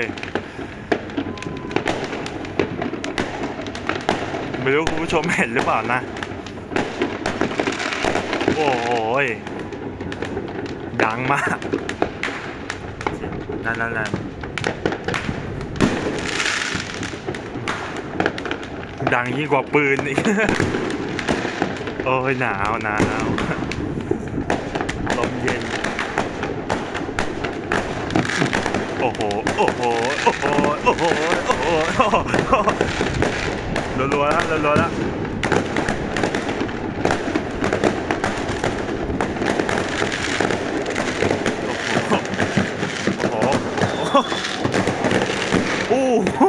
ยไม่รู้คุณผู้ชมเห็นหรือเปล่านะ โอ้ยดังมาก นั่นนั่นนั่นดังยิ่งกว่าปืนอีก โอ้ยหนาวหนาวลมเย็น โอ้โห โอ้โห โอ้โห โอ้โห โอ้โหรัวๆแล้วรัวๆแล้วโอ้โหโอ้โห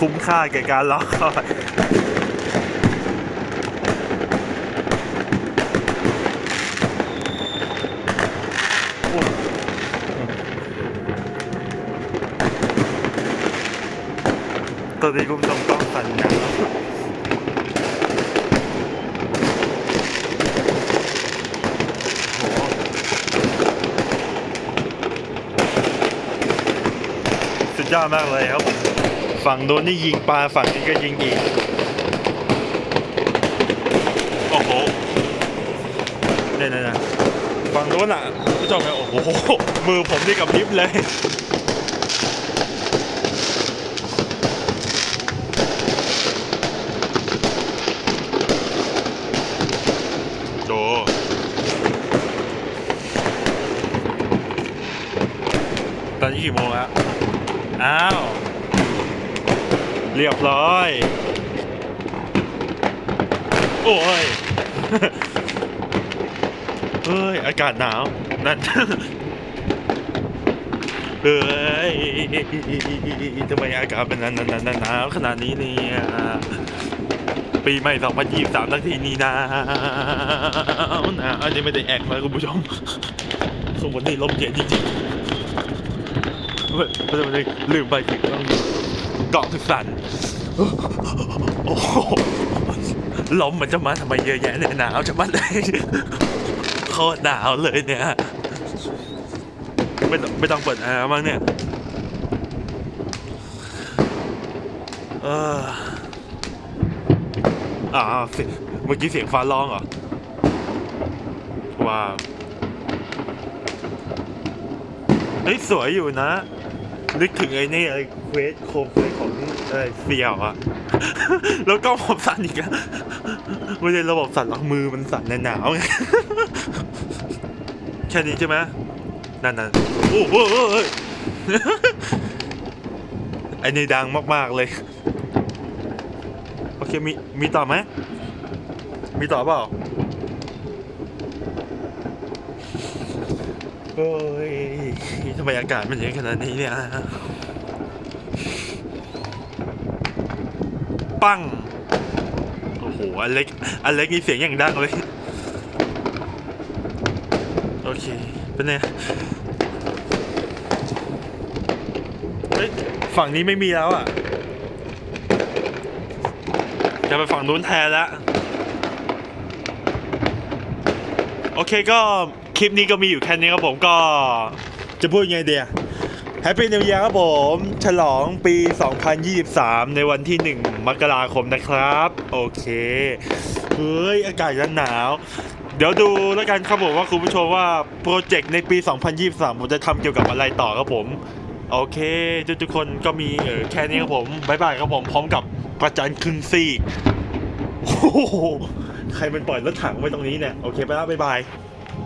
คุ้มค่าแก่การรอคอย ตอนนี้คุณผู้ชมกล้องสั่นหนาวสุดยอดมากเลยครับผมฝั่งโดนนี่ยิงปลาฝั่งนี้ก็ยิงอีก โอ้โหเนี่ยเนี่ยฝั่งโน้นอะผู้ชมครับโอ้โห มือผมนี่กับลิฟเลย โดต อนนี้กี่โมงแล้ว อ้าว เรียบร้อย โอ้ย เฮ้ย อากาศหนาว นั่น เฮ้ยทำไมอากาศเป็นนั้นนั้นหนาวขนาดนี้เนี่ยปีใหม่ 2023ทักทีนี้หนาวหนาวอันนี้ไม่ได้แอกนะคุณผู้ชมข้างบนนี่ลมเย็นจริงๆ ม่ไม่ไม่ลืมไปถึงต้องเกาะถึกสันโอ้โหลมมันจะมาทำไมเยอะแยะเนี่ยหนาวจะมาเลยโคตรหนาวเลยเนี่ยไม่ต้องไม่ต้องเปิดแอร์มั้งเนี่ยเอออ่าเมื่อกี้เสียงฟ้าร้องเหรอว้าวเฮ้ยสวยอยู่นะ นึกถึงไอ้นี่ไอ้เควสโคมเควสของไอ้เสี่ยวอะแล้วก็ผมสั่นอีกอะไม่ใช่ระบบสั่นหรอกมือมันสั่นหนาวไงแค่นี้ใช่ไหมนั่นนั่นโอ้โหเฮ้ยไอ้นี่ดังมากๆเลย โอเคมีมีต่อไหมมีต่อเปล่า โอ้ยทำไมอากาศมันเย็นขนาดนี้เนี่ย ปัง โอ้โห อเล็ก อเล็กนี่เสียงอย่างดังเลย โอเค เป็นไงเฮ้ย ฝั่งนี้ไม่มีแล้วอะ จะไปฝั่งนู้นแทนแล้ว โอเคก็คลิปนี้ก็มีอยู่แค่นี้ครับผมก็จะพูดยังไงเดียแฮปปี้นิว e ย r ครับผม ฉลองปี 2023 ในวันที่ 1 มกราคมนะครับ โอเคเฮ้ย อากาศจะหนาว เดี๋ยวดูแล้วกันครับผมว่าคุณผู้ชมว่าโปรเจกต์ในปี 2023 ผมจะทำเกี่ยวกับอะไรต่อครับผม โอเค ทุกๆคนก็มีเออแค่นี้ครับผมบายบายครับผม พร้อมกับประจันครึ่งซีกโอ้โห ใครมันปล่อยรถถังไว้ตรงนี้เนี่ย โอเคไปแล้วบายบาย